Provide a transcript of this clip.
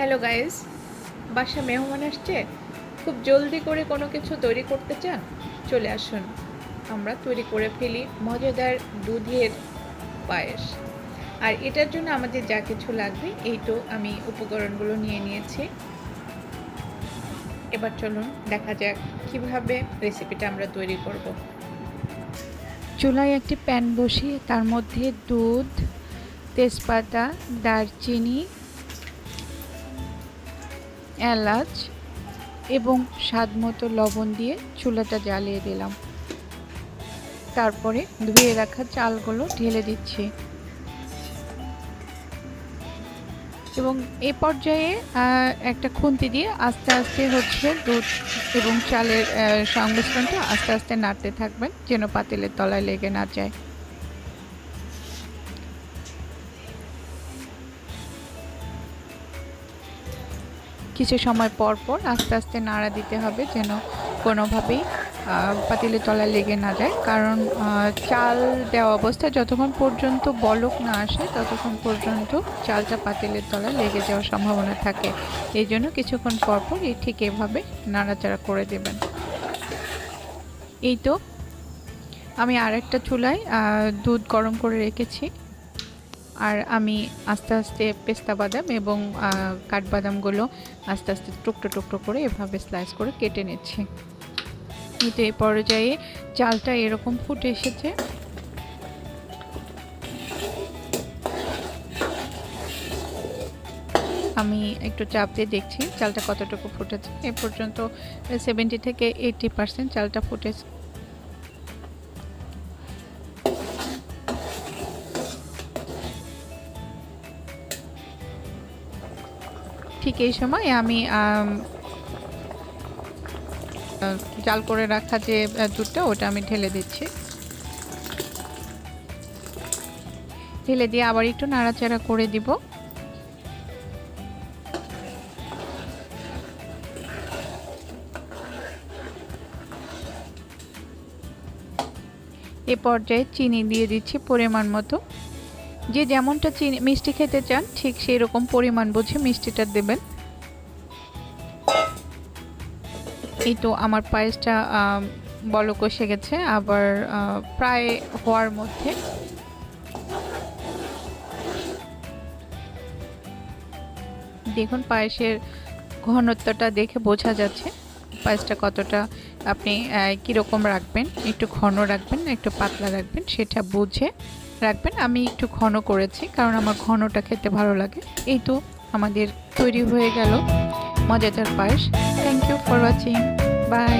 Hello guys বাসা মেহমান আসছে। খুব জলদি করে কোনো কিছু তৈরি করতে চান, চলে আসুন। আমরা তৈরি করে ফেলি মজাদার দুধের পায়েস। আর এটার জন্য আমাদের যা কিছু লাগবে, এই তো আমি উপকরণগুলো নিয়ে নিয়েছি। এবার চলুন, দেখা যাক কীভাবে রেসিপিটা আমরা তৈরি করব। চুলায় একটি প্যান বসিয়ে তার মধ্যে দুধ, তেজপাতা, দারচিনি এলাচ এবং স্বাদ মতো লবণ দিয়ে চুলাটা জ্বালিয়ে দিলাম। তারপরে ধুয়ে রাখা চালগুলো ঢেলে দিচ্ছি। এবং এ পর্যায়ে একটা খুন্তি দিয়ে আস্তে আস্তে হচ্ছে দুধ এবং চালের সংমিশ্রণটা আস্তে আস্তে নাড়তে থাকবেন, যেন পাতিলের তলায় লেগে না যায়। কিছু সময় পর পর আস্তে আস্তে নাড়া দিতে হবে যেন কোনোভাবেই পাতিলের তলায় লেগে না যায়। কারণ চাল দেওয়া অবস্থায় যতক্ষণ পর্যন্ত বলক না আসে, ততক্ষণ পর্যন্ত চালটা পাতিলের তলায় লেগে যাওয়ার সম্ভাবনা থাকে। এই জন্য কিছুক্ষণ পর পর এই ঠিক এভাবে নাড়াচাড়া করে দেবেন। এই তো, আমি আর একটা চুলায় দুধ গরম করে রেখেছি। আর আমি আস্তে আস্তে পেস্তা বাদাম এবং কাঠবাদামগুলো আস্তে আস্তে টুকরো টুকরো করে এভাবে স্লাইস করে কেটে নিচ্ছি। কিন্তু এই পর্যায়ে চালটা এরকম ফুটে এসেছে। আমি একটু চাপ দিয়ে দেখছি চালটা কতটুকু ফুটেছে। এ পর্যন্ত সেভেন্টি থেকে এইটি পার্সেন্ট চালটা ফুটেছে। ঠিক এই সময় আমি জাল করে রাখা যে দুধটা ওটা আমি ঢেলে দিচ্ছি। ঢেলে দিয়ে আবার একটু নাড়াচাড়া করে দিব। এ পর্যায়ে চিনি দিয়ে দিচ্ছি পরিমাণ মতো। যে যেমনটা চিনি, মিষ্টি খেতে চান, ঠিক সেই রকম পরিমাণ বুঝে মিষ্টিটা দেবেন। এই তো আমার পায়েসটা বলক কষে গেছে, আবার প্রায় হওয়ার মধ্যে। দেখুন পায়েসের ঘনত্বটা দেখে বোঝা যাচ্ছে, পায়েসটা কতটা আপনি কীরকম রাখবেন, একটু ঘন রাখবেন একটু পাতলা রাখবেন, সেটা বুঝে রাখবেন। আমি একটু ঘন করেছি, কারণ আমার ঘনটা খেতে ভালো লাগে। এই তো আমাদের তৈরি হয়ে গেল মজাদার পায়েস। Thank you for watching bye